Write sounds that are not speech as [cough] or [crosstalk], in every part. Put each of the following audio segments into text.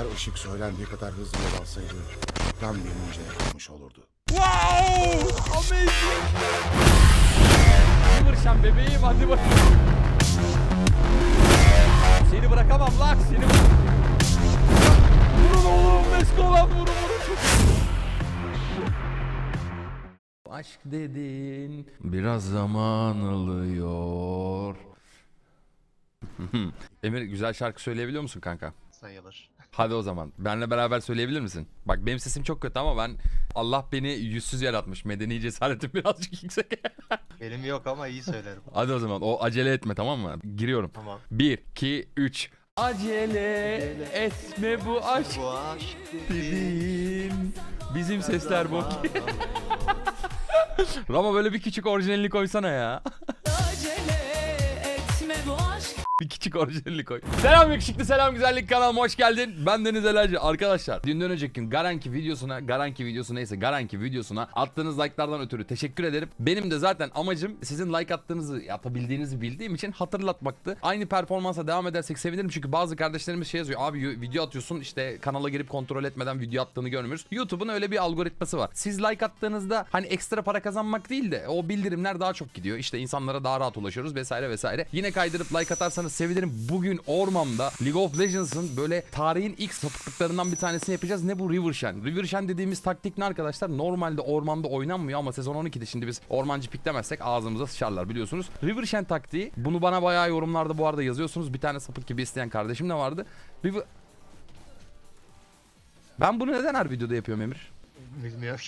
Eğer ışık söylendiği kadar hızlı yol alsaydı tam yenince yakılmış olurdu. Wow! Amazing! Vurşan bebeğim hadi bakayım. Seni bırakamam lan seni Vurun oğlum Mesko lan vurun vurun çok Aşk dedin biraz zaman alıyor. [laughs] Emir güzel şarkı söyleyebiliyor musun kanka? sayılır. Hadi o zaman. Benle beraber söyleyebilir misin? Bak benim sesim çok kötü ama ben Allah beni yüzsüz yaratmış. Medeni cesaretim [laughs] birazcık yüksek. [laughs] Benim yok ama iyi söylerim. Hadi o zaman o acele etme tamam mı? Giriyorum. Tamam. 1, 2, 3. Acele etme bu aşk Bu aşk dedin. Bizim sesler bu. [laughs] Rama böyle bir küçük orijinalini koysana ya. Acele etme bu aşk Bir küçük orijinalini koy. Selam yakışıklı selam güzellik kanalıma hoş geldin. Ben Deniz Elerci. Arkadaşlar dünden önceki gün Garanki videosuna, Garanki videosu neyse Garanki videosuna attığınız like'lardan ötürü teşekkür ederim. Benim de zaten amacım sizin like attığınızı yapabildiğinizi bildiğim için hatırlatmaktı. Aynı performansa devam edersek sevinirim çünkü bazı kardeşlerimiz şey yazıyor. Abi video atıyorsun işte kanala girip kontrol etmeden video attığını görmüyoruz. YouTube'un öyle bir algoritması var. Siz like attığınızda hani ekstra para kazanmak değil de o bildirimler daha çok gidiyor. İşte insanlara daha rahat ulaşıyoruz vesaire vesaire. Yine kaydırıp like atarsanız sevinirim. Bugün ormanda League of Legends'ın böyle tarihin ilk sapıklıklarından bir tanesini yapacağız. Ne bu River Shen? River Shen dediğimiz taktik ne arkadaşlar? Normalde ormanda oynanmıyor ama sezon 12'de şimdi biz ormancı piklemezsek ağzımıza sıçarlar biliyorsunuz. River Shen taktiği bunu bana bayağı yorumlarda bu arada yazıyorsunuz. Bir tane sapık gibi isteyen kardeşim de vardı. River... Ben bunu neden her videoda yapıyorum Emir?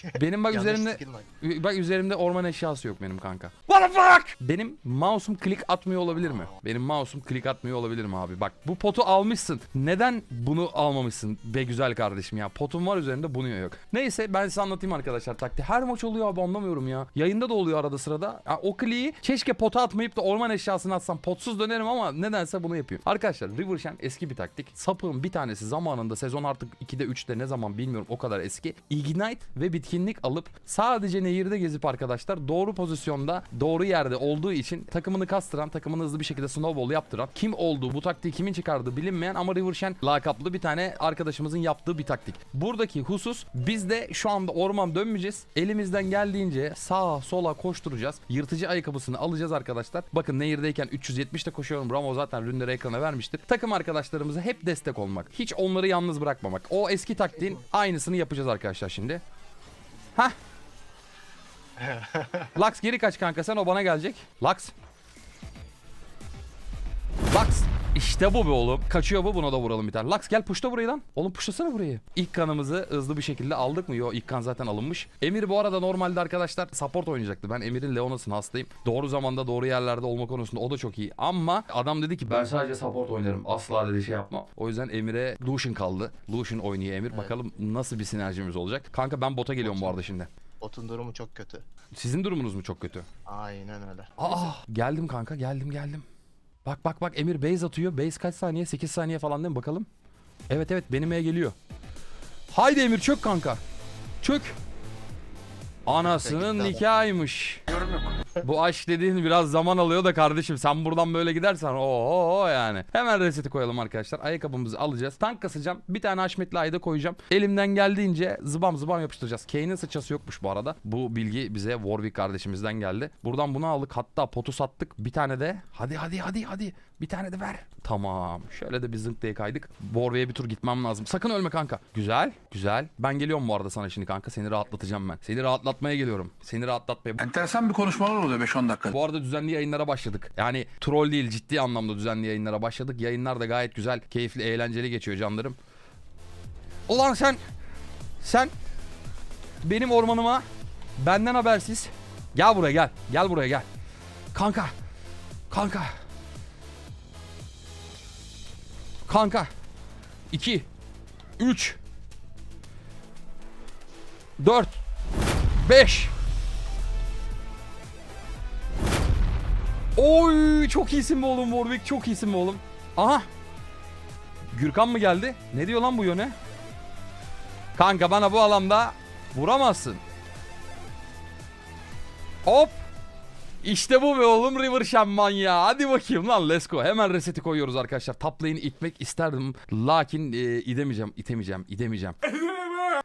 Ki. [laughs] Benim bak Yanlış üzerimde skill var. bak üzerimde orman eşyası yok benim kanka. What the fuck? Benim mouse'um klik atmıyor olabilir mi? Benim mouse'um klik atmıyor olabilir mi abi? Bak bu potu almışsın. Neden bunu almamışsın be güzel kardeşim ya? Potum var üzerinde bunu yok. Neyse ben size anlatayım arkadaşlar taktiği. Her maç oluyor abi anlamıyorum ya. Yayında da oluyor arada sırada. Ya, o kliği keşke pota atmayıp da orman eşyasını atsam. Potsuz dönerim ama nedense bunu yapıyorum. Arkadaşlar River Shen eski bir taktik. Sapığın bir tanesi zamanında sezon artık 2'de 3'te ne zaman bilmiyorum o kadar eski. Ignite ve bitkinlik alıp sadece nehirde gezip arkadaşlar doğru pozisyonda doğru yerde olduğu için takımını kastıran takımını hızlı bir şekilde snowball yaptıran kim olduğu bu taktiği kimin çıkardığı bilinmeyen ama River Shen lakaplı bir tane arkadaşımızın yaptığı bir taktik. Buradaki husus biz de şu anda orman dönmeyeceğiz. Elimizden geldiğince sağa sola koşturacağız. Yırtıcı ayakkabısını alacağız arkadaşlar. Bakın nehirdeyken 370'te koşuyorum. Ramo zaten rünleri ekrana vermiştir. Takım arkadaşlarımıza hep destek olmak. Hiç onları yalnız bırakmamak. O eski taktiğin aynısını yapacağız arkadaşlar şimdi. Hah. Lux geri kaç kanka sen o bana gelecek. Lux. Lux. İşte bu be oğlum. Kaçıyor bu buna da vuralım bir tane. Lux gel puşta burayı lan. Oğlum puşlasana burayı. İlk kanımızı hızlı bir şekilde aldık mı? Yo ilk kan zaten alınmış. Emir bu arada normalde arkadaşlar support oynayacaktı. Ben Emir'in Leona'sını hastayım. Doğru zamanda doğru yerlerde olma konusunda o da çok iyi. Ama adam dedi ki ben sadece support oynarım. Asla dedi şey yapma. O yüzden Emir'e Lucian kaldı. Lucian oynuyor Emir. Bakalım nasıl bir sinerjimiz olacak. Kanka ben bota geliyorum bu arada şimdi. Otun durumu çok kötü. Sizin durumunuz mu çok kötü? Aynen öyle. Aa geldim kanka geldim geldim. Bak bak bak Emir base atıyor. Base kaç saniye? 8 saniye falan değil mi? Bakalım. Evet evet benim E geliyor. Haydi Emir çök kanka. Çök. Anasının nikahıymış. Bu aşk dediğin biraz zaman alıyor da kardeşim sen buradan böyle gidersen o yani. Hemen reseti koyalım arkadaşlar. Ayakkabımızı alacağız. Tank kasacağım. Bir tane Haşmetli ayda koyacağım. Elimden geldiğince zıbam zıbam yapıştıracağız. Kane'in sıçrası yokmuş bu arada. Bu bilgi bize Warwick kardeşimizden geldi. Buradan bunu aldık. Hatta potu sattık. Bir tane de hadi hadi hadi hadi. Bir tane de ver. Tamam. Şöyle de bir zınk diye kaydık. Warwick'e bir tur gitmem lazım. Sakın ölme kanka. Güzel. Güzel. Ben geliyorum bu arada sana şimdi kanka. Seni rahatlatacağım ben. Seni rahatlatmaya geliyorum. Seni rahatlatmaya. Enteresan bir konuşmalar oluyor 5-10 dakika. Bu arada düzenli yayınlara başladık. Yani troll değil ciddi anlamda düzenli yayınlara başladık. Yayınlar da gayet güzel, keyifli, eğlenceli geçiyor canlarım. Ulan sen sen benim ormanıma benden habersiz gel buraya gel. Gel buraya gel. Kanka. Kanka. Kanka. 2 3 4 5 Oy çok iyisin be oğlum Warwick çok iyisin be oğlum. Aha. Gürkan mı geldi? Ne diyor lan bu yöne? Kanka bana bu alanda vuramazsın. Hop. İşte bu be oğlum River Şamman ya. Hadi bakayım lan let's go. Hemen reseti koyuyoruz arkadaşlar. Top lane'i itmek isterdim. Lakin e, idemeyeceğim, itemeyeceğim, idemeyeceğim.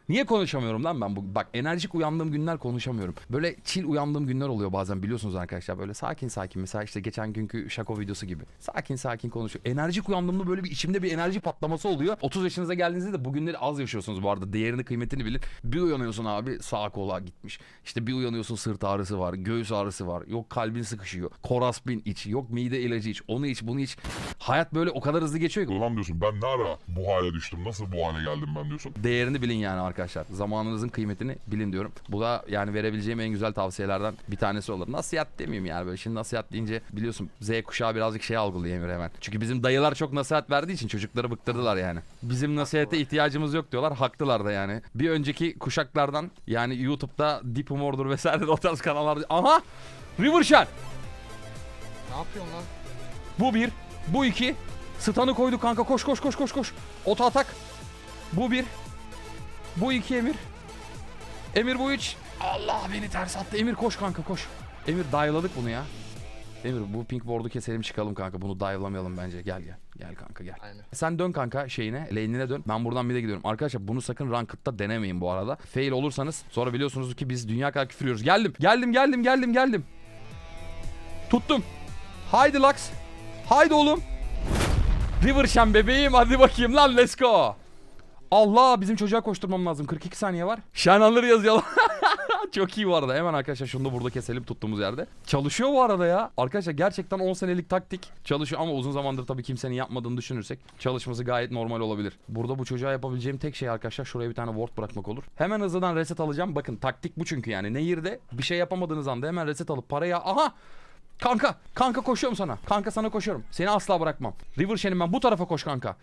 Niye konuşamıyorum lan ben bu? Bak enerjik uyandığım günler konuşamıyorum. Böyle chill uyandığım günler oluyor bazen biliyorsunuz arkadaşlar. Böyle sakin sakin mesela işte geçen günkü şako videosu gibi. Sakin sakin konuşuyor. Enerjik uyandığımda böyle bir içimde bir enerji patlaması oluyor. 30 yaşınıza geldiğinizde de bugünleri az yaşıyorsunuz bu arada. Değerini kıymetini bilin. Bir uyanıyorsun abi sağ kola gitmiş. İşte bir uyanıyorsun sırt ağrısı var. Göğüs ağrısı var. Yok kalbin sıkışıyor. Koraspin iç. Yok mide ilacı iç. Onu iç bunu iç. Hayat böyle o kadar hızlı geçiyor ki. Ulan diyorsun ben ne ara bu hale düştüm nasıl bu hale geldim ben diyorsun. değerini bilin yani arkadaşlar. Zamanınızın kıymetini bilin diyorum. Bu da yani verebileceğim en güzel tavsiyelerden bir tanesi olur. Nasihat demeyeyim yani böyle. Şimdi nasihat deyince biliyorsun Z kuşağı birazcık şey algılıyor Emir hemen. Çünkü bizim dayılar çok nasihat verdiği için çocukları bıktırdılar yani. Bizim nasihate ihtiyacımız yok diyorlar. Haklılar da yani. Bir önceki kuşaklardan yani YouTube'da Deep Humor'dur vesaire o tarz kanallarda. Aha! River Shark! Ne yapıyorsun lan? Bu bir. Bu iki. Stun'ı koyduk kanka. Koş koş koş koş koş. Ota atak. Bu bir. Bu iki Emir. Emir bu üç. Allah beni ters attı. Emir koş kanka koş. Emir dive'ladık bunu ya. Emir bu pink board'u keselim çıkalım kanka. Bunu dive'lamayalım bence. Gel gel. Gel kanka gel. Aynen. Sen dön kanka şeyine, lane'ine dön. Ben buradan bir de gidiyorum. Arkadaşlar bunu sakın ranked'da denemeyin bu arada. Fail olursanız sonra biliyorsunuz ki biz dünya kadar küfür yiyoruz. Geldim. Geldim geldim geldim geldim. Tuttum. Haydi Lux. Haydi oğlum. River bebeğim hadi bakayım lan let's go. Allah bizim çocuğa koşturmam lazım. 42 saniye var. Şenanları yazıyorlar. [laughs] Çok iyi bu arada. Hemen arkadaşlar şunu da burada keselim tuttuğumuz yerde. Çalışıyor bu arada ya. Arkadaşlar gerçekten 10 senelik taktik çalışıyor ama uzun zamandır tabii kimsenin yapmadığını düşünürsek çalışması gayet normal olabilir. Burada bu çocuğa yapabileceğim tek şey arkadaşlar şuraya bir tane ward bırakmak olur. Hemen hızlıdan reset alacağım. Bakın taktik bu çünkü yani. Nehirde bir şey yapamadığınız anda hemen reset alıp paraya aha Kanka, kanka koşuyorum sana. Kanka sana koşuyorum. Seni asla bırakmam. River Shen'im ben bu tarafa koş kanka.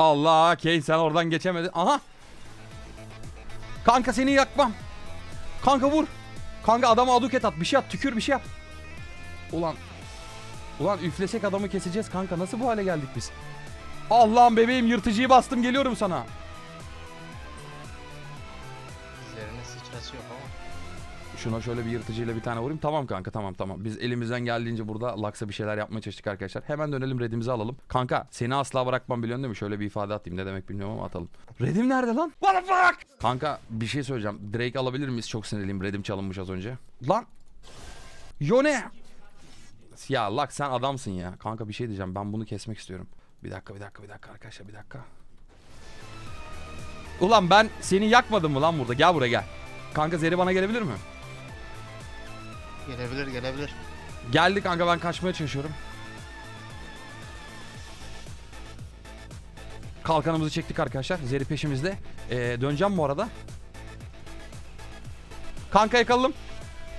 Allah, Kane sen oradan geçemedin. Aha. Kanka seni yakmam. Kanka vur. Kanka adama aduket at. Bir şey at. Tükür bir şey yap. Ulan. Ulan üflesek adamı keseceğiz kanka. Nasıl bu hale geldik biz? Allah'ım bebeğim yırtıcıyı bastım geliyorum sana. Üzerine sıçrası yok ama. Şuna şöyle bir yırtıcıyla bir tane vurayım. Tamam kanka tamam tamam. Biz elimizden geldiğince burada Lux'a bir şeyler yapmaya çalıştık arkadaşlar. Hemen dönelim redimizi alalım. Kanka seni asla bırakmam biliyorsun değil mi? Şöyle bir ifade atayım. Ne demek bilmiyorum ama atalım. Redim nerede lan? What the fuck? Kanka bir şey söyleyeceğim. Drake alabilir miyiz? Çok sinirliyim. Redim çalınmış az önce. Lan. Yone. Ya Lux sen adamsın ya. Kanka bir şey diyeceğim. Ben bunu kesmek istiyorum. Bir dakika bir dakika bir dakika arkadaşlar bir dakika. Ulan ben seni yakmadım mı lan burada? Gel buraya gel. Kanka Zeri bana gelebilir mi? Gelebilir gelebilir. Geldi kanka ben kaçmaya çalışıyorum. Kalkanımızı çektik arkadaşlar. Zeri peşimizde. Ee, döneceğim bu arada. Kanka yakaladım.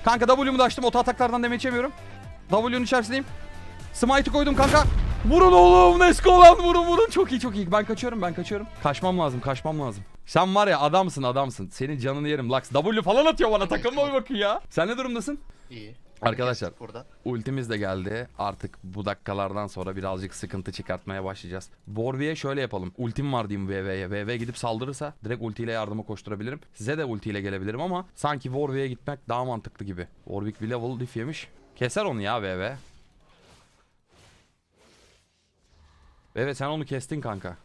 Kanka W'mu da açtım. Oto ataklardan deme içemiyorum. W'nun içerisindeyim. Smite'ı koydum kanka. Vurun oğlum. Let's go lan. Vurun vurun. Çok iyi çok iyi. Ben kaçıyorum ben kaçıyorum. Kaçmam lazım kaçmam lazım. Sen var ya adamsın adamsın. Senin canını yerim. Lux W falan atıyor bana. Takılma bir bakın ya. Sen ne durumdasın? İyi. Arkadaşlar. Burada. Ultimiz de geldi. Artık bu dakikalardan sonra birazcık sıkıntı çıkartmaya başlayacağız. Warwick'e şöyle yapalım. Ultim var diyeyim VV'ye. VV gidip saldırırsa direkt ultiyle yardıma koşturabilirim. Size de ultiyle gelebilirim ama sanki Warwick'e gitmek daha mantıklı gibi. Warwick bir level diff yemiş. Keser onu ya VV. VV sen onu kestin kanka.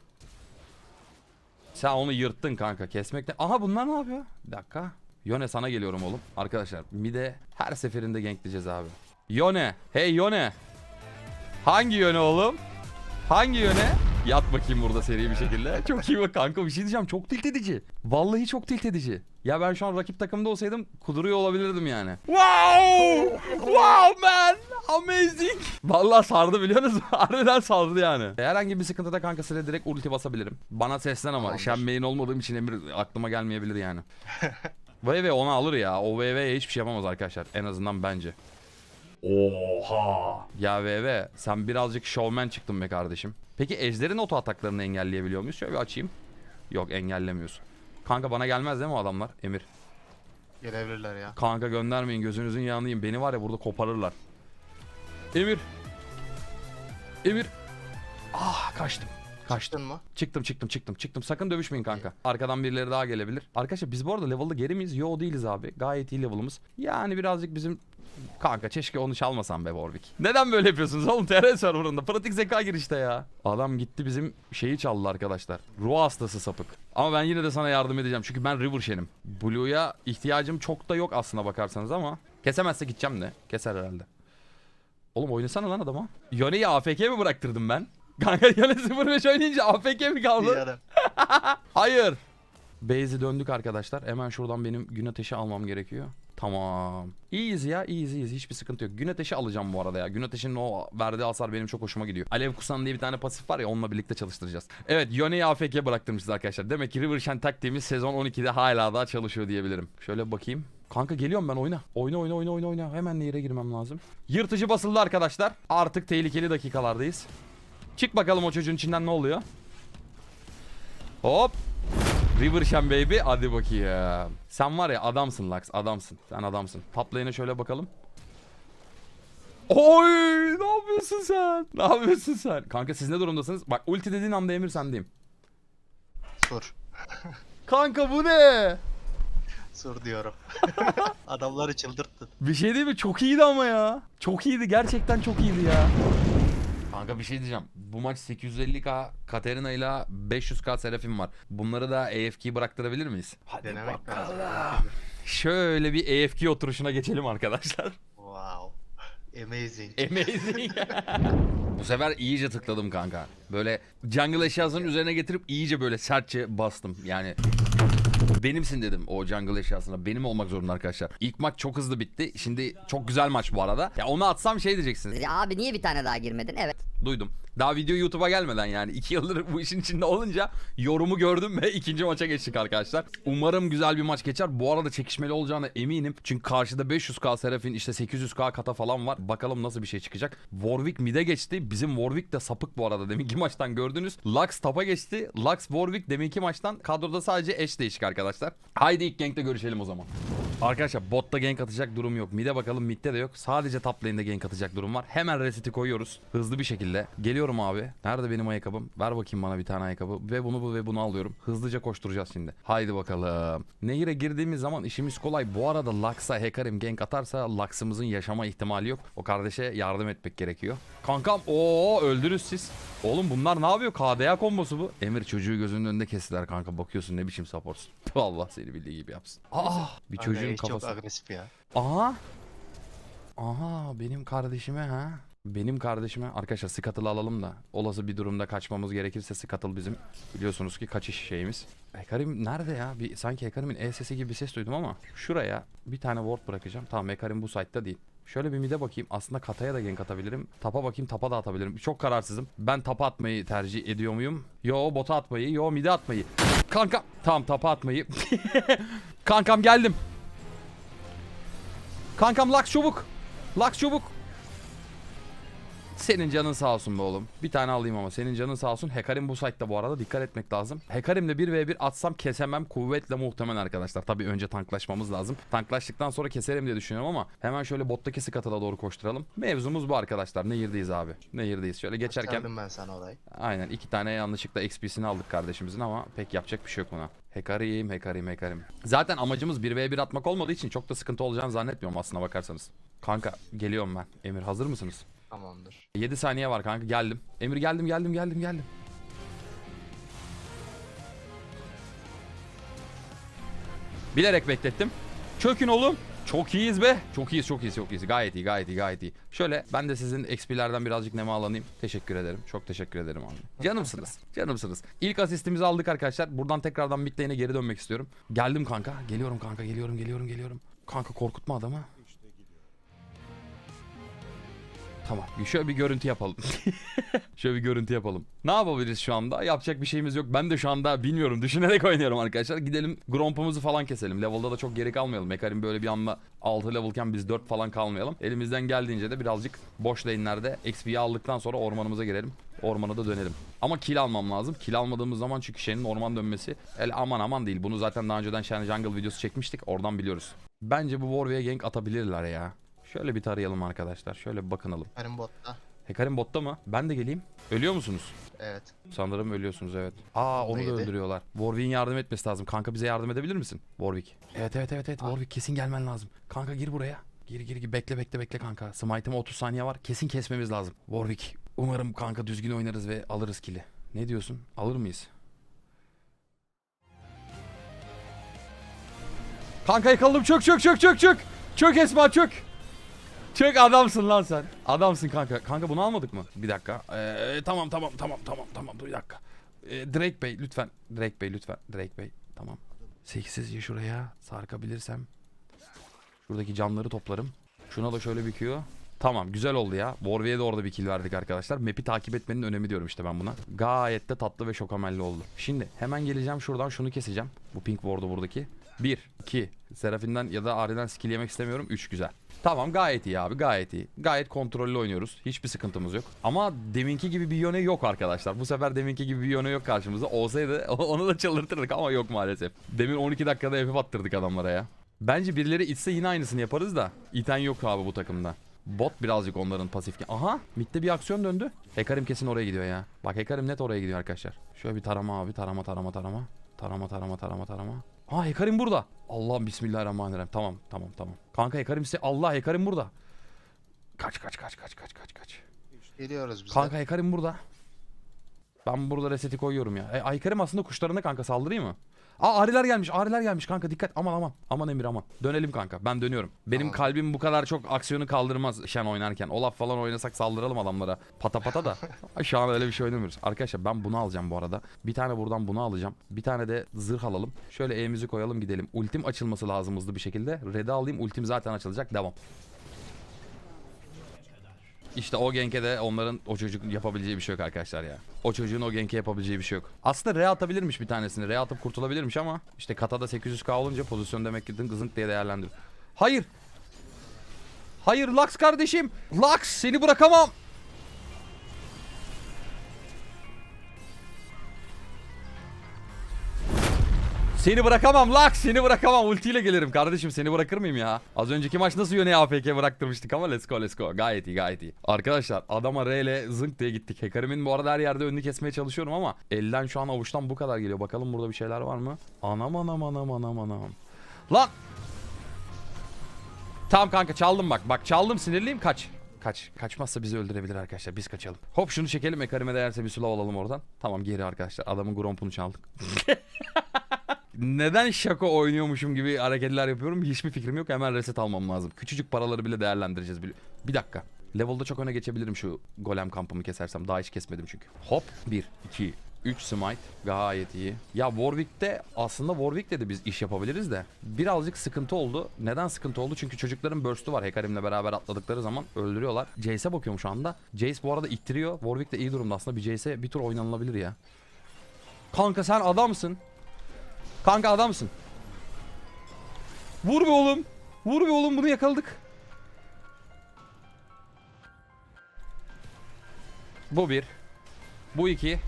Sen onu yırttın kanka. Kesmekte... Aha bunlar ne yapıyor? Bir dakika. Yone sana geliyorum oğlum. Arkadaşlar mide her seferinde gankleyeceğiz abi. Yone. Hey Yone. Hangi yöne oğlum? Hangi yöne? Yat bakayım burada seri bir şekilde. [laughs] Çok iyi bak kanka bir şey diyeceğim. Çok tilt edici. Vallahi çok tilt edici. Ya ben şu an rakip takımda olsaydım kuduruyor olabilirdim yani. Wow! Wow man! Amazing! Vallahi sardı biliyor musunuz? [laughs] Harbiden sardı yani. Herhangi bir sıkıntıda kankasıyla direkt ulti basabilirim. Bana seslen ama şenmeyin olmadığım için emir aklıma gelmeyebilir yani. [laughs] VV onu alır ya. O VV'ye hiçbir şey yapamaz arkadaşlar. En azından bence. Oha. Ya VV sen birazcık showman çıktın be kardeşim. Peki ejderin oto ataklarını engelleyebiliyor muyuz? Şöyle bir açayım. Yok engellemiyorsun. Kanka bana gelmez değil mi o adamlar? Emir. Gelebilirler ya. Kanka göndermeyin gözünüzün yanıyım. Beni var ya burada koparırlar. Emir. Emir. Ah kaçtım. Kaçtım. Çıktın mı? Çıktım çıktım çıktım çıktım. Sakın dövüşmeyin kanka. Arkadan birileri daha gelebilir. Arkadaşlar biz bu arada level'da geri miyiz? Yo değiliz abi. Gayet iyi level'ımız. Yani birazcık bizim Kanka keşke onu çalmasam be Warwick. Neden böyle yapıyorsunuz oğlum [laughs] TR serverında? Pratik zeka gir işte ya. Adam gitti bizim şeyi çaldı arkadaşlar. Ruh hastası sapık. Ama ben yine de sana yardım edeceğim. Çünkü ben River Shen'im. Blue'ya ihtiyacım çok da yok aslına bakarsanız ama. Kesemezse gideceğim de. Keser herhalde. Oğlum oynasana lan adama. Yone'yi AFK mi bıraktırdım ben? [laughs] Kanka Yone 05 oynayınca AFK mi kaldı? [laughs] Hayır. Base'e döndük arkadaşlar. Hemen şuradan benim gün ateşi almam gerekiyor. Tamam. İyiyiz ya iyiyiz iyiyiz. Hiçbir sıkıntı yok. Gün ateşi alacağım bu arada ya. Gün ateşinin o verdiği hasar benim çok hoşuma gidiyor. Alev Kusan diye bir tane pasif var ya onunla birlikte çalıştıracağız. Evet Yone'yi AFK bıraktırmışız arkadaşlar. Demek ki River Shen taktiğimiz sezon 12'de hala daha çalışıyor diyebilirim. Şöyle bakayım. Kanka geliyorum ben oyna. Oyna oyna oyna oyna oyna. Hemen yere girmem lazım. Yırtıcı basıldı arkadaşlar. Artık tehlikeli dakikalardayız. Çık bakalım o çocuğun içinden ne oluyor. Hop. River Shen baby hadi bakayım. Sen var ya adamsın Lux adamsın. Sen adamsın. Top şöyle bakalım. Oy ne yapıyorsun sen? Ne yapıyorsun sen? Kanka siz ne durumdasınız? Bak ulti dediğin anda Emir sendeyim. Sur. Kanka bu ne? Sur diyorum. [laughs] Adamları çıldırttın. Bir şey değil mi? Çok iyiydi ama ya. Çok iyiydi. Gerçekten çok iyiydi ya. Kanka bir şey diyeceğim. Bu maç 850k Katerina ile 500k Seraphim var. Bunları da AFK bıraktırabilir miyiz? Hadi Denemek bakalım. lazım. Şöyle bir AFK oturuşuna geçelim arkadaşlar. Wow. Amazing. Amazing. [laughs] Bu sefer iyice tıkladım kanka. Böyle jungle eşyasının üzerine getirip iyice böyle sertçe bastım. Yani benimsin dedim o jungle eşyasına. Benim olmak zorunda arkadaşlar. İlk maç çok hızlı bitti. Şimdi çok güzel maç bu arada. Ya onu atsam şey diyeceksiniz. Ya Abi niye bir tane daha girmedin? Evet. Duydum. Daha video YouTube'a gelmeden yani. iki yıldır bu işin içinde olunca yorumu gördüm ve ikinci maça geçtik arkadaşlar. Umarım güzel bir maç geçer. Bu arada çekişmeli olacağına eminim. Çünkü karşıda 500k Seraphine işte 800k kata falan var. Bakalım nasıl bir şey çıkacak. Warwick mid'e geçti. Bizim Warwick de sapık bu arada. Deminki [laughs] maçtan gördünüz. Lux tapa geçti. Lux Warwick deminki maçtan kadroda sadece Ashe değişik arkadaşlar. Haydi ilk gankte görüşelim o zaman. Arkadaşlar botta gank atacak durum yok. Mid'e bakalım mid'de de yok. Sadece top lane'de gank atacak durum var. Hemen reset'i koyuyoruz. Hızlı bir şekilde. Geliyorum abi. Nerede benim ayakkabım? Ver bakayım bana bir tane ayakkabı. Ve bunu bu ve bunu alıyorum. Hızlıca koşturacağız şimdi. Haydi bakalım. Nehire girdiğimiz zaman işimiz kolay. Bu arada Lux'a Hekarim gank atarsa Lux'ımızın yaşama ihtimali yok. O kardeşe yardım etmek gerekiyor. Kankam o öldünüz siz. Oğlum bunlar ne yapıyor? KDA kombosu bu. Emir çocuğu gözünün önünde kestiler kanka. Bakıyorsun ne biçim supportsun. [laughs] Allah seni bildiği gibi yapsın. Aa, bir Kanka, çocuğun Ace kafası. Çok agresif ya. Aha. Aha benim kardeşime ha. Benim kardeşime arkadaşlar Scuttle'ı alalım da olası bir durumda kaçmamız gerekirse Scuttle bizim biliyorsunuz ki kaçış şeyimiz. Hekarim nerede ya? Bir, sanki Hekarim'in E sesi gibi bir ses duydum ama şuraya bir tane ward bırakacağım. Tamam Hekarim bu site'da değil. Şöyle bir mide bakayım. Aslında kataya da gank atabilirim. Tapa bakayım tapa da atabilirim. Çok kararsızım. Ben tapa atmayı tercih ediyor muyum? Yo bota atmayı. Yo mide atmayı. Kanka. Tamam tapa atmayı. [laughs] Kankam geldim. Kankam Lux çabuk. Lux çabuk. Senin canın sağ olsun be oğlum. Bir tane alayım ama senin canın sağ olsun. Hekarim bu site'da bu arada dikkat etmek lazım. Hekarim'le 1v1 atsam kesemem kuvvetle muhtemel arkadaşlar. Tabii önce tanklaşmamız lazım. Tanklaştıktan sonra keserim diye düşünüyorum ama hemen şöyle bottaki skatıla doğru koşturalım. Mevzumuz bu arkadaşlar. Nehirdeyiz abi. Nehirdeyiz. Şöyle geçerken Geldim ben sana orayı. aynen iki tane yanlışlıkla XP'sini aldık kardeşimizin ama pek yapacak bir şey yok buna. Hekarim, hekarim, hekarim. Zaten amacımız 1v1 atmak olmadığı için çok da sıkıntı olacağını zannetmiyorum aslına bakarsanız. Kanka geliyorum ben. Emir hazır mısınız? Tamamdır. 7 saniye var kanka geldim. Emir geldim geldim geldim geldim. Bilerek beklettim. Çökün oğlum. Çok iyiyiz be. Çok iyiyiz çok iyiyiz çok iyiyiz. Gayet iyi gayet iyi gayet iyi. Şöyle ben de sizin XP'lerden birazcık nemalanayım. Teşekkür ederim. Çok teşekkür ederim abi. Canımsınız. Canımsınız. İlk asistimizi aldık arkadaşlar. Buradan tekrardan mid lane'e geri dönmek istiyorum. Geldim kanka. Geliyorum kanka. Geliyorum geliyorum geliyorum. Kanka korkutma adamı. Tamam. Şöyle bir görüntü yapalım. [laughs] Şöyle bir görüntü yapalım. Ne yapabiliriz şu anda? Yapacak bir şeyimiz yok. Ben de şu anda bilmiyorum. Düşünerek [laughs] oynuyorum arkadaşlar. Gidelim Gromp'umuzu falan keselim. Level'da da çok geri kalmayalım. Mekarim böyle bir anda 6 level'ken biz 4 falan kalmayalım. Elimizden geldiğince de birazcık boş lane'lerde XP'yi aldıktan sonra ormanımıza girelim. Ormana da dönelim. Ama kill almam lazım. Kill almadığımız zaman çünkü Shen'in orman dönmesi el aman aman değil. Bunu zaten daha önceden Shen Jungle videosu çekmiştik. Oradan biliyoruz. Bence bu Warwick'e gank atabilirler ya. Şöyle bir tarayalım arkadaşlar. Şöyle bir bakınalım. Benim botta. Hekarim botta mı? Ben de geleyim. Ölüyor musunuz? Evet. Sanırım ölüyorsunuz evet. Aa onu da Neydi? öldürüyorlar. Warwick'in yardım etmesi lazım. Kanka bize yardım edebilir misin? Warwick. Evet evet evet evet. Warwick kesin gelmen lazım. Kanka gir buraya. Gir gir gir. Bekle bekle bekle kanka. Smite'ıma 30 saniye var. Kesin kesmemiz lazım. Warwick. Umarım kanka düzgün oynarız ve alırız kill'i. Ne diyorsun? Alır mıyız? Kanka yakaladım. Çök çök çök çök çök. Çök Esma çök. Çök adamsın lan sen. Adamsın kanka. Kanka bunu almadık mı? Bir dakika. Ee, tamam tamam tamam tamam tamam. Dur bir dakika. Ee, Drake Bey lütfen. Drake Bey lütfen. Drake Bey. Tamam. Seksizce şuraya sarkabilirsem. Şuradaki canları toplarım. Şuna da şöyle bir Q. Tamam güzel oldu ya. Warwick'e de orada bir kill verdik arkadaşlar. Map'i takip etmenin önemi diyorum işte ben buna. Gayet de tatlı ve şokamelli oldu. Şimdi hemen geleceğim şuradan şunu keseceğim. Bu pink ward'u buradaki. 1, 2. Serafin'den ya da Ari'den skill yemek istemiyorum. 3 güzel. Tamam gayet iyi abi gayet iyi. Gayet kontrollü oynuyoruz. Hiçbir sıkıntımız yok. Ama deminki gibi bir yöne yok arkadaşlar. Bu sefer deminki gibi bir yöne yok karşımızda. Olsaydı [laughs] onu da çıldırtırdık ama yok maalesef. Demin 12 dakikada FF attırdık adamlara ya. Bence birileri itse yine aynısını yaparız da. İten yok abi bu takımda. Bot birazcık onların pasif. Aha midde bir aksiyon döndü. Hekarim kesin oraya gidiyor ya. Bak Hekarim net oraya gidiyor arkadaşlar. Şöyle bir tarama abi tarama tarama tarama. Tarama tarama tarama tarama. Aa Hekarim burada. Allah bismillahirrahmanirrahim. Tamam tamam tamam. Kanka Hekarim ise Allah Hekarim burada. Kaç kaç kaç kaç kaç kaç kaç. Geliyoruz biz. Kanka Hekarim burada. Ben burada reseti koyuyorum ya. E, Hekarim aslında kuşlarına kanka saldırayım mı? Aa ariler gelmiş ariler gelmiş kanka dikkat. Aman aman. Aman Emir aman. Dönelim kanka ben dönüyorum. Benim Tamam. kalbim bu kadar çok aksiyonu kaldırmaz Shen oynarken. Olaf falan oynasak saldıralım adamlara. Pata pata da. [laughs] Şu an öyle bir şey oynamıyoruz. Arkadaşlar ben bunu alacağım bu arada. Bir tane buradan bunu alacağım. Bir tane de zırh alalım. Şöyle E'mizi koyalım gidelim. Ultim açılması lazım hızlı bir şekilde. Red'i alayım ultim zaten açılacak. Devam İşte o genke de onların o çocuk yapabileceği bir şey yok arkadaşlar ya. O çocuğun o genke yapabileceği bir şey yok. Aslında re atabilirmiş bir tanesini. Re atıp kurtulabilirmiş ama işte katada 800k olunca pozisyon demek ki dın diye değerlendir. Hayır. Hayır Lux kardeşim. Lux seni bırakamam. Seni bırakamam Lux seni bırakamam ultiyle gelirim kardeşim seni bırakır mıyım ya Az önceki maç nasıl yöne APK bıraktırmıştık ama let's go let's go gayet iyi gayet iyi Arkadaşlar adama R ile zınk diye gittik Hekarim'in bu arada her yerde önünü kesmeye çalışıyorum ama Elden şu an avuçtan bu kadar geliyor bakalım burada bir şeyler var mı Anam anam anam anam anam Lan Tamam kanka çaldım bak bak çaldım sinirliyim kaç Kaç. Kaçmazsa bizi öldürebilir arkadaşlar. Biz kaçalım. Hop şunu çekelim. Ekarime değerse bir sula alalım oradan. Tamam geri arkadaşlar. Adamın grompunu çaldık. [laughs] Neden şaka oynuyormuşum gibi hareketler yapıyorum hiçbir fikrim yok. Hemen reset almam lazım. Küçücük paraları bile değerlendireceğiz. Bir dakika. Level'da çok öne geçebilirim şu golem kampımı kesersem. Daha hiç kesmedim çünkü. Hop. 1, 2, 3 smite. Gayet iyi. Ya Warwick'te aslında Warwick'te de biz iş yapabiliriz de. Birazcık sıkıntı oldu. Neden sıkıntı oldu? Çünkü çocukların burst'ü var. Hekarim'le beraber atladıkları zaman öldürüyorlar. Jace'e bakıyorum şu anda. Jace bu arada ittiriyor. Warwick de iyi durumda aslında. Bir Jace'e bir tur oynanılabilir ya. Kanka sen adamsın. Kanka adamsın. Vur be oğlum. Vur be oğlum bunu yakaladık. Bu bir. Bu iki.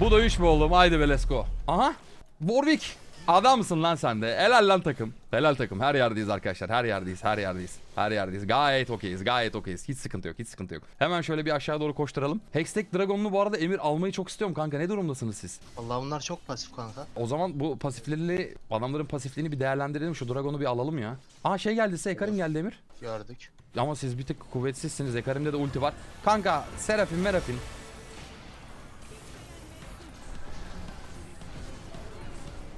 Bu da üç be oğlum. Haydi be let's go. Aha. Warwick. Adamsın lan sen de. Helal lan takım. Helal takım. Her yerdeyiz arkadaşlar. Her yerdeyiz. Her yerdeyiz. Her yerdeyiz. Gayet okeyiz. Gayet okeyiz. Hiç sıkıntı yok. Hiç sıkıntı yok. Hemen şöyle bir aşağı doğru koşturalım. Hextech Dragon'unu bu arada Emir almayı çok istiyorum kanka. Ne durumdasınız siz? Vallahi bunlar çok pasif kanka. O zaman bu pasifleri adamların pasifliğini bir değerlendirelim. Şu Dragon'u bir alalım ya. Aa şey geldi size Ekarim geldi Emir. Gördük. Ama siz bir tık kuvvetsizsiniz. Ekarim'de de ulti var. Kanka Serafin Merafin.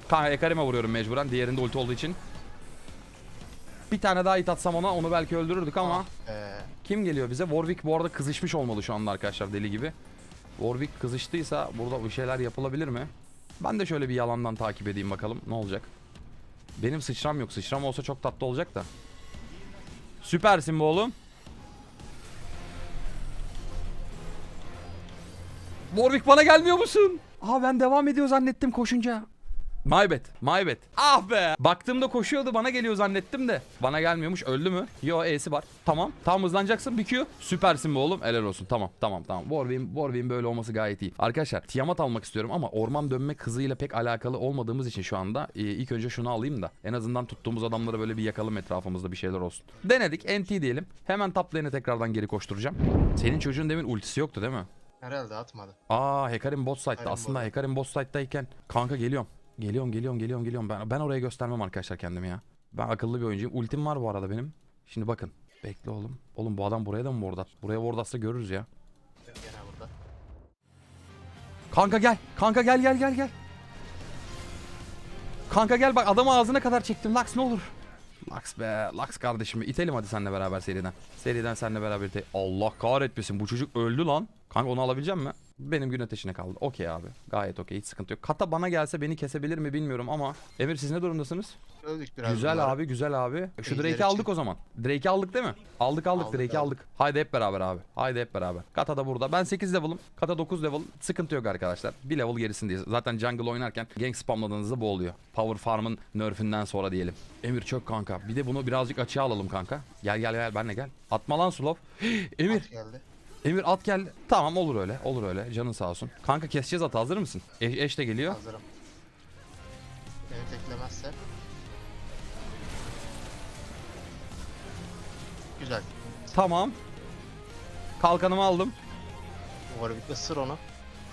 Kanka Ekarim'e vuruyorum mecburen. Diğerinde ulti olduğu için. Bir tane daha it atsam ona onu belki öldürürdük ama. Ee, Kim geliyor bize? Warwick bu arada kızışmış olmalı şu anda arkadaşlar deli gibi. Warwick kızıştıysa burada bir şeyler yapılabilir mi? Ben de şöyle bir yalandan takip edeyim bakalım ne olacak. Benim sıçram yok. Sıçram olsa çok tatlı olacak da. Süpersin bu oğlum. Warwick bana gelmiyor musun? Aa ben devam ediyor zannettim koşunca. My bad, my bad. Ah be. Baktığımda koşuyordu bana geliyor zannettim de. Bana gelmiyormuş öldü mü? Yo E'si var. Tamam. Tamam hızlanacaksın bir Q. Süpersin be oğlum. Helal olsun. Tamam tamam tamam. Warwick'in Warwick'in böyle olması gayet iyi. Arkadaşlar Tiamat almak istiyorum ama orman dönme hızıyla pek alakalı olmadığımız için şu anda e, ilk önce şunu alayım da en azından tuttuğumuz adamları böyle bir yakalım etrafımızda bir şeyler olsun. Denedik NT diyelim. Hemen top lane'e tekrardan geri koşturacağım. Senin çocuğun demin ultisi yoktu değil mi? Herhalde atmadı. Aa Hekarim bot site'da. Aslında. Hekarim bot site'dayken kanka geliyorum. Geliyorum geliyorum geliyorum geliyorum. Ben, ben oraya göstermem arkadaşlar kendimi ya. Ben akıllı bir oyuncuyum. Ultim var bu arada benim. Şimdi bakın. Bekle oğlum. Oğlum bu adam buraya da mı ward at? Buraya ward atsa görürüz ya. Kanka gel. Kanka gel gel gel gel. Kanka gel bak adamı ağzına kadar çektim. Lux ne olur. Lux be. Lux kardeşim. İtelim hadi seninle beraber seriden. Seriden seninle beraber. Allah kahretmesin. Bu çocuk öldü lan. Kanka onu alabilecek mi? Benim gün ateşine kaldı. Okey abi. Gayet okey. Hiç sıkıntı yok. Kata bana gelse beni kesebilir mi bilmiyorum ama. Emir siz ne durumdasınız? Öldük biraz. güzel bunlara. abi güzel abi. Şu Drake'i aldık çık. o zaman. Drake'i aldık değil mi? Aldık aldık, Aldık, Drake'i aldık. Haydi hep beraber abi. Haydi hep beraber. Kata da burada. Ben 8 level'ım. Kata 9 level. Sıkıntı yok arkadaşlar. Bir level gerisindeyiz. Zaten jungle oynarken gank spamladığınızda bu oluyor. Power farm'ın nerf'inden sonra diyelim. Emir çök kanka. Bir de bunu birazcık açığa alalım kanka. Gel gel gel benle gel. Atma lan Slow. [gasps] Emir. At geldi. Emir at gel. Tamam olur öyle. Olur öyle. Canın sağ olsun. Kanka keseceğiz atı hazır mısın? E- eş de geliyor. Hazırım. Beni teklemezse. Güzel. Tamam. Kalkanımı aldım. Warwick'le ısır onu.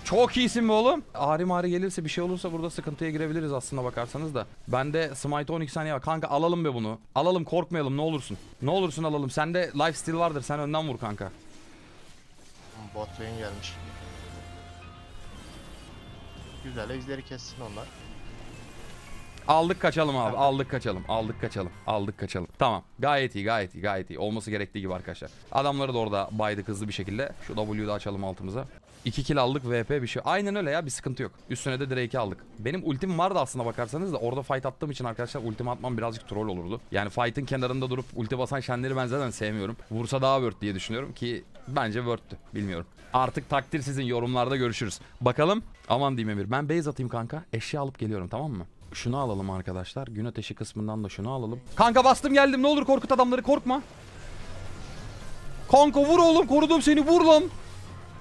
Çok iyisin be oğlum. Ağrı mağrı gelirse bir şey olursa burada sıkıntıya girebiliriz aslında bakarsanız da. Bende smite 12 saniye var. Kanka alalım be bunu. Alalım korkmayalım ne olursun. Ne olursun alalım. Sende lifesteal vardır. Sen önden vur kanka. Bot lane gelmiş. Güzel ejderi kessin onlar. Aldık kaçalım abi. Aldık kaçalım. Aldık kaçalım. Aldık kaçalım. Tamam. Gayet iyi gayet iyi gayet iyi. Olması gerektiği gibi arkadaşlar. Adamları da orada baydık hızlı bir şekilde. Şu W'yu da açalım altımıza. 2 kill aldık VP bir şey. Aynen öyle ya bir sıkıntı yok. Üstüne de Drake'i aldık. Benim ultim vardı aslında bakarsanız da orada fight attığım için arkadaşlar ultimi atmam birazcık troll olurdu. Yani fight'ın kenarında durup ulti basan şenleri ben zaten sevmiyorum. Vursa daha worth diye düşünüyorum ki bence worth'tü. Bilmiyorum. Artık takdir sizin yorumlarda görüşürüz. Bakalım. Aman diyeyim Emir. Ben base atayım kanka. Eşya alıp geliyorum tamam mı? Şunu alalım arkadaşlar. Gün ateşi kısmından da şunu alalım. Kanka bastım geldim. Ne olur korkut adamları korkma. Kanka vur oğlum korudum seni vur lan.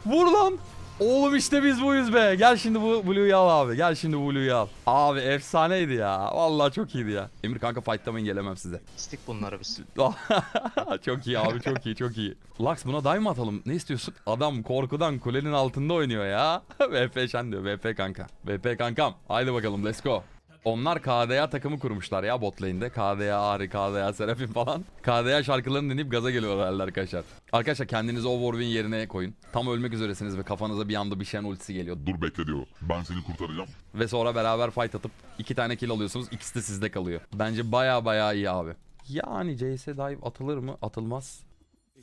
Vur lan. Oğlum işte biz buyuz be. Gel şimdi bu Blue'yu al abi. Gel şimdi bu Blue'yu al. Abi efsaneydi ya. Vallahi çok iyiydi ya. Emir kanka fightlamayın gelemem size. İstik bunları biz. [laughs] çok iyi abi çok iyi çok iyi. Lux buna dive mı atalım? Ne istiyorsun? Adam korkudan kulenin altında oynuyor ya. [laughs] VP şen diyor. VP kanka. VP kankam. Haydi bakalım let's go. Onlar KDA takımı kurmuşlar ya bot lane'de. KDA Ari, KDA Serafin falan. KDA şarkılarını dinleyip gaza geliyorlar herhalde arkadaşlar. Arkadaşlar kendinizi o Warwin yerine koyun. Tam ölmek üzeresiniz ve kafanıza bir anda bir Shen ultisi geliyor. Dur bekle diyor. Ben seni kurtaracağım. Ve sonra beraber fight atıp iki tane kill alıyorsunuz. İkisi de sizde kalıyor. Bence baya baya iyi abi. Yani CS dive atılır mı? Atılmaz.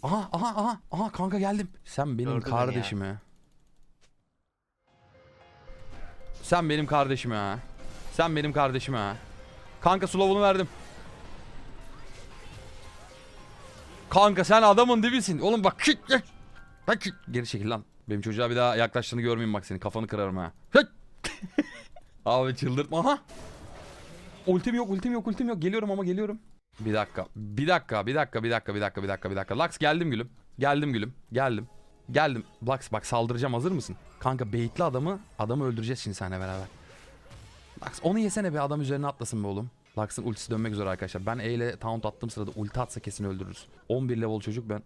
Aha aha aha aha kanka geldim. Sen benim Gördü beni kardeşime. Sen benim kardeşime ha. Sen benim kardeşime ha. Kanka slow'unu verdim. Kanka sen adamın dibisin. Oğlum bak. Şık, şık. Bak. Geri çekil lan. Benim çocuğa bir daha yaklaştığını görmeyeyim bak seni. Kafanı kırarım ha. [laughs] Abi çıldırtma. Aha. Ultim yok, ultim yok, ultim yok. Geliyorum ama geliyorum. Bir dakika. Bir dakika, bir dakika, bir dakika, bir dakika, bir dakika, bir dakika. Lux geldim gülüm. Geldim gülüm. Geldim. Geldim. Lux bak saldıracağım hazır mısın? Kanka beyitli adamı, adamı öldüreceğiz şimdi seninle beraber. Lux onu yesene be adam üzerine atlasın be oğlum. Lux'ın ultisi dönmek üzere arkadaşlar. Ben E ile taunt attığım sırada ulti atsa kesin öldürürüz. 11 level çocuk ben.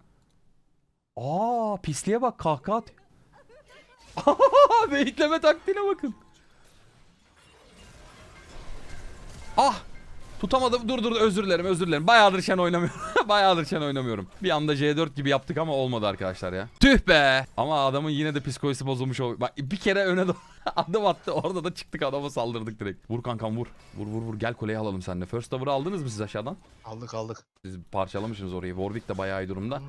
Aa pisliğe bak kahkaha atıyor. [laughs] Beyitleme taktiğine bakın. Ah! Tutamadım. Dur dur özür dilerim özür dilerim. Bayağıdır Shen oynamıyorum. [laughs] Bayağıdır Shen oynamıyorum. Bir anda C4 gibi yaptık ama olmadı arkadaşlar ya. Tüh be! Ama adamın yine de psikolojisi bozulmuş. ol- Bak bir kere öne doğru [laughs] adım attı. Orada da çıktık adama saldırdık direkt. Vur kankam vur. Vur vur vur. Gel kuleyi alalım seninle. First tower'ı aldınız mı siz aşağıdan? Aldık aldık. Siz parçalamışsınız orayı. Warwick de bayağı iyi durumda.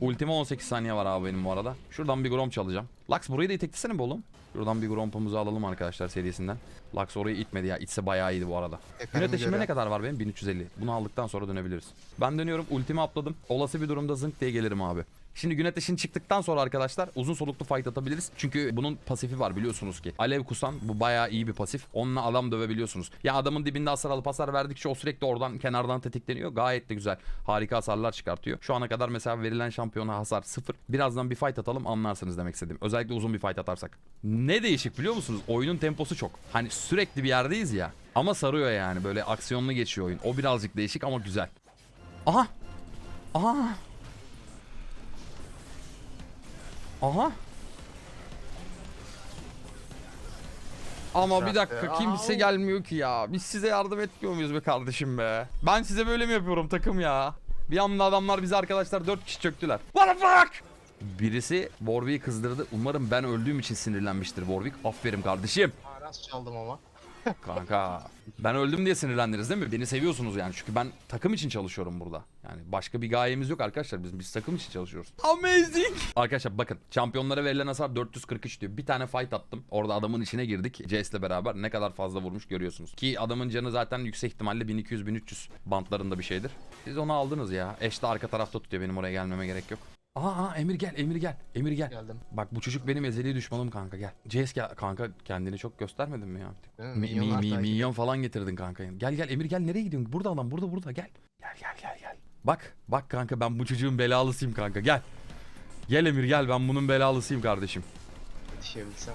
Ultime 18 saniye var abi benim bu arada. Şuradan bir grom çalacağım. Lux burayı da iteklesene be oğlum. Şuradan bir grompumuzu alalım arkadaşlar serisinden. Lux orayı itmedi ya. İtse bayağı iyiydi bu arada. Yöneteşime ne kadar var benim? 1350. Bunu aldıktan sonra dönebiliriz. Ben dönüyorum. Ultimi atladım. Olası bir durumda zınk diye gelirim abi. Şimdi gün ateşin çıktıktan sonra arkadaşlar uzun soluklu fight atabiliriz. Çünkü bunun pasifi var biliyorsunuz ki. Alev kusan bu bayağı iyi bir pasif. Onunla adam dövebiliyorsunuz. Ya adamın dibinde hasar alıp hasar verdikçe o sürekli oradan kenardan tetikleniyor. Gayet de güzel. Harika hasarlar çıkartıyor. Şu ana kadar mesela verilen şampiyona hasar sıfır. Birazdan bir fight atalım anlarsınız demek istedim. Özellikle uzun bir fight atarsak. Ne değişik biliyor musunuz? Oyunun temposu çok. Hani sürekli bir yerdeyiz ya. Ama sarıyor yani böyle aksiyonlu geçiyor oyun. O birazcık değişik ama güzel. Aha. Aha. Aha. Ama bir dakika kimse gelmiyor ki ya. Biz size yardım etmiyor muyuz be kardeşim be? Ben size böyle mi yapıyorum takım ya? Bir anda adamlar bizi arkadaşlar 4 kişi çöktüler. What the fuck? Birisi Warwick'i kızdırdı. Umarım ben öldüğüm için sinirlenmiştir Warwick. Aferin kardeşim. Aras çaldım ama. Kanka ben öldüm diye sinirlendiniz değil mi? Beni seviyorsunuz yani çünkü ben takım için çalışıyorum burada. Yani başka bir gayemiz yok arkadaşlar biz biz takım için çalışıyoruz. Amazing. Arkadaşlar bakın şampiyonlara verilen hasar 443 diyor. Bir tane fight attım. Orada adamın içine girdik. Jace'le beraber ne kadar fazla vurmuş görüyorsunuz. Ki adamın canı zaten yüksek ihtimalle 1200-1300 bantlarında bir şeydir. Siz onu aldınız ya. Eş de arka tarafta tutuyor benim oraya gelmeme gerek yok. Aa, aa Emir gel Emir gel Emir gel. Geldim. Bak bu çocuk benim ezeli düşmanım kanka gel. Jace gel kanka kendini çok göstermedin mi ya? Değil mi? Mi, mi, Milyonlar mi- takip milyon falan getirdin kanka. Gel gel Emir gel nereye gidiyorsun? Burada adam burada burada gel. Gel gel gel gel. Bak bak kanka ben bu çocuğun belalısıyım kanka gel. Gel Emir gel ben bunun belalısıyım kardeşim. Yetişebilsem.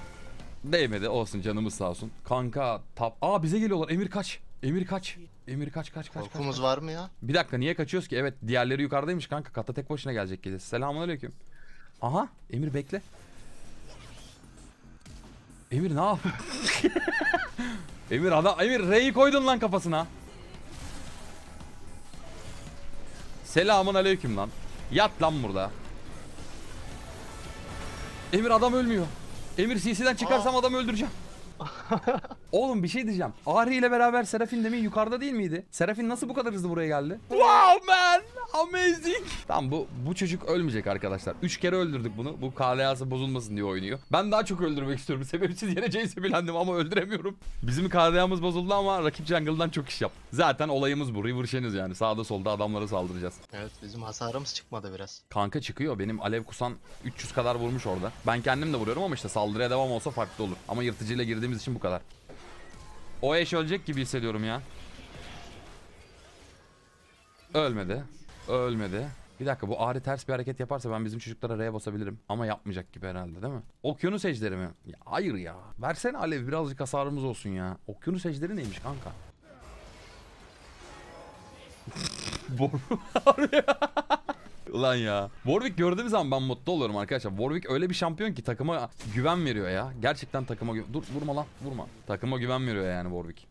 Değmedi olsun canımız sağ olsun. Kanka tap. Aa bize geliyorlar Emir kaç. Emir kaç. Emir kaç kaç kaç. Korkumuz kaç. var mı ya? Bir dakika niye kaçıyoruz ki? Evet diğerleri yukarıdaymış kanka. Kata tek başına gelecek gece. Selamünaleyküm. Aha Emir bekle. Emir ne yap? [laughs] Emir adam Emir R'yi koydun lan kafasına. Selamun aleyküm lan. Yat lan burada. Emir adam ölmüyor. Emir CC'den çıkarsam adamı öldüreceğim. [laughs] Oğlum bir şey diyeceğim. Ahri ile beraber Serafin demin yukarıda değil miydi? Serafin nasıl bu kadar hızlı buraya geldi? Wow man! Amazing! Tamam bu bu çocuk ölmeyecek arkadaşlar. 3 kere öldürdük bunu. Bu KLA'sı bozulmasın diye oynuyor. Ben daha çok öldürmek istiyorum. [laughs] Sebepsiz yere Jace'i bilendim ama öldüremiyorum. Bizim KLA'mız bozuldu ama rakip jungle'dan çok iş yaptı. Zaten olayımız bu. River Shen'iz yani. Sağda solda adamlara saldıracağız. Evet bizim hasarımız çıkmadı biraz. Kanka çıkıyor. Benim alev kusan 300 kadar vurmuş orada. Ben kendim de vuruyorum ama işte saldırıya devam olsa farklı olur. Ama yırtıcıyla girdiğimiz için bu kadar. O eş ölecek gibi hissediyorum ya. Ölmedi. Ölmedi. Bir dakika bu Ahri ters bir hareket yaparsa ben bizim çocuklara R'ye basabilirim. Ama yapmayacak gibi herhalde değil mi? Okyanus ejderi mi? Ya hayır ya. Versene Alev birazcık hasarımız olsun ya. Okyanus ejderi neymiş kanka? [laughs] Boru. [laughs] Ulan ya. Warwick gördüğüm zaman ben mutlu oluyorum arkadaşlar. Warwick öyle bir şampiyon ki takıma güven veriyor ya. Gerçekten takıma. Dur vurma lan vurma. Takıma güven veriyor yani Warwick.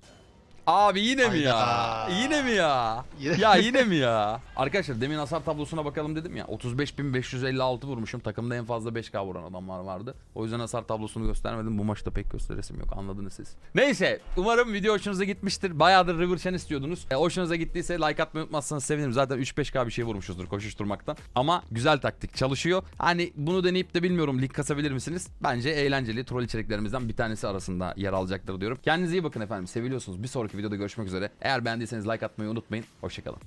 Abi yine mi ya? Hayda. Yine mi ya? Yine- ya yine [laughs] mi ya? Arkadaşlar demin hasar tablosuna bakalım dedim ya. 35.556 vurmuşum. Takımda en fazla 5K vuran adamlar vardı. O yüzden hasar tablosunu göstermedim. Bu maçta pek gösteresim yok. Anladınız siz. Neyse. Umarım video hoşunuza gitmiştir. Bayağıdır River Shen istiyordunuz. E, hoşunuza gittiyse like atmayı unutmazsanız sevinirim. Zaten 3-5K bir şey vurmuşuzdur koşuşturmaktan. Ama güzel taktik çalışıyor. Hani bunu deneyip de bilmiyorum lig kasabilir misiniz? Bence eğlenceli troll içeriklerimizden bir tanesi arasında yer alacaktır diyorum. Kendinize iyi bakın efendim. Seviliyorsunuz. Bir sonraki videoda görüşmek üzere. Eğer beğendiyseniz like atmayı unutmayın. Hoşçakalın.